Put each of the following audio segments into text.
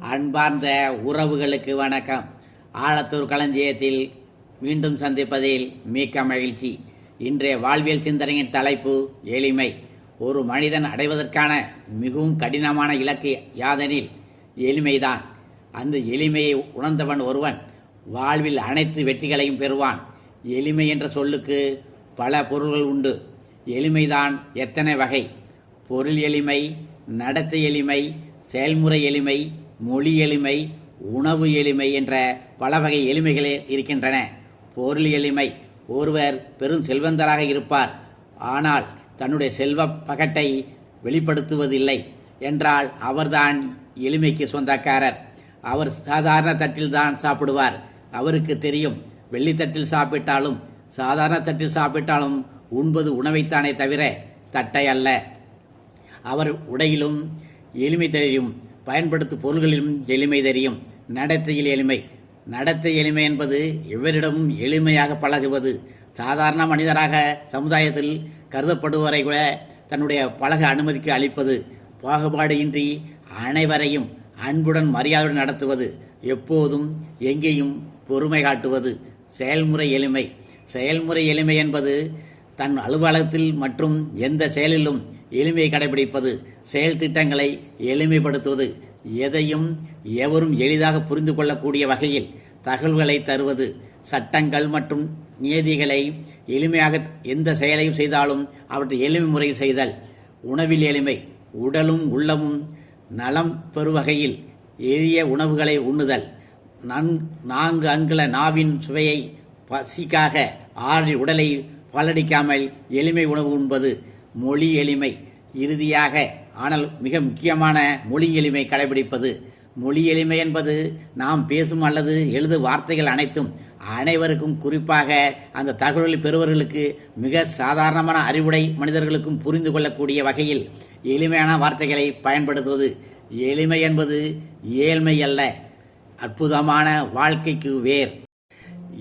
அன்பார்ந்த உறவுகளுக்கு வணக்கம். ஆலத்தூர் களஞ்சியத்தில் மீண்டும் சந்திப்பதில் மிக்க மகிழ்ச்சி. இன்றைய வாழ்வியல் சிந்தனையின் தலைப்பு எளிமை. ஒரு மனிதன் அடைவதற்கான மிகவும் கடினமான இலக்கு யாதெனில் எளிமைதான். அந்த எளிமையை உணர்ந்தவன் ஒருவன் வாழ்வில் அனைத்து வெற்றிகளையும் பெறுவான். எளிமை என்ற சொல்லுக்கு பல பொருள்கள் உண்டு. எளிமைதான் எத்தனை வகை. பொருள் எளிமை நடத்தை எளிமை செயல்முறை எளிமை மொழி எளிமை உணவு எளிமை என்ற பல வகை எளிமைகளே இருக்கின்றன. பொருள் எளிமை ஒருவர் பெரும் செல்வந்தராக இருப்பார். ஆனால் தன்னுடைய செல்வ பகட்டை வெளிப்படுத்துவதில்லை என்றால் அவர்தான் எளிமைக்கு சொந்தக்காரர். அவர் சாதாரண தட்டில் தான் சாப்பிடுவார். அவருக்கு தெரியும் வெள்ளித்தட்டில் சாப்பிட்டாலும் சாதாரண தட்டில் சாப்பிட்டாலும் உண்பது உணவைத்தானே தவிர தட்டை அல்ல. அவர் உடையிலும் எளிமை தெரியும் பயன்படுத்தும் பொருள்களிலும் எளிமை தெரியும். நடத்தையில் எளிமை. நடத்தை எளிமை என்பது எவரிடமும் எளிமையாக பழகுவது. சாதாரண மனிதராக சமுதாயத்தில் கருதப்படுவரை கூட தன்னுடைய பழக அனுமதிக்கு அளிப்பது. பாகுபாடு இன்றி அனைவரையும் அன்புடன் மரியாதையுடன் நடத்துவது. எப்போதும் எங்கேயும் பொறுமை காட்டுவது. செயல்முறை எளிமை. செயல்முறை எளிமை என்பது தன் அலுவலகத்தில் மற்றும் எந்த செயலிலும் எளிமையை கடைபிடிப்பது செயல் திட்டங்களை எளிமைப்படுத்துவது எதையும் எவரும் எளிதாக புரிந்து கொள்ளக்கூடிய வகையில் தகவல்களை தருவது சட்டங்கள் மற்றும் நியதிகளை எளிமையாக எந்த செயலையும் செய்தாலும் அவற்றை எளிமை முறையில் செய்தல் உணவில் எளிமை உடலும் உள்ளமும் நலம் பெறுவகையில் எளிய உணவுகளை உண்ணுதல் நன் நான்கு அங்குல நாவின் சுவையை பசிக்காக ஆறி உடலை பலடிக்காமல் எளிமை உணவு உண்பது மொழி எளிமை. இறுதியாக ஆனால் மிக முக்கியமான மொழி எளிமை கடைபிடிப்பது. மொழி எளிமை என்பது நாம் பேசும் அல்லது எழுதும் வார்த்தைகள் அனைத்தும் அனைவருக்கும் குறிப்பாக அந்த தகவலை பெறுவர்களுக்கு மிக சாதாரணமான அறிவுடை மனிதர்களுக்கும் புரிந்து கொள்ளக்கூடிய வகையில் எளிமையான வார்த்தைகளை பயன்படுத்துவது. எளிமை என்பது ஏழ்மை அல்ல அற்புதமான வாழ்க்கைக்கு வேர்.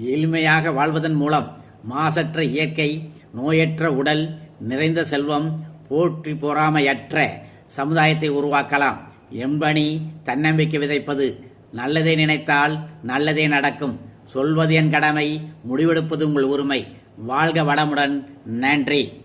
எளிமையாக வாழ்வதன் மூலம் மாசற்ற இயற்கை நோயற்ற உடல் நிறைந்த செல்வம் போற்றி பொறாமையற்ற சமுதாயத்தை உருவாக்கலாம். எம்பணி தன்னம்பிக்கை விதைப்பது நல்லதை நினைத்தால் நல்லதே நடக்கும். சொல்வது என் கடமை முடிவெடுப்பது உங்கள் உரிமை. வாழ்க வளமுடன் நன்றி.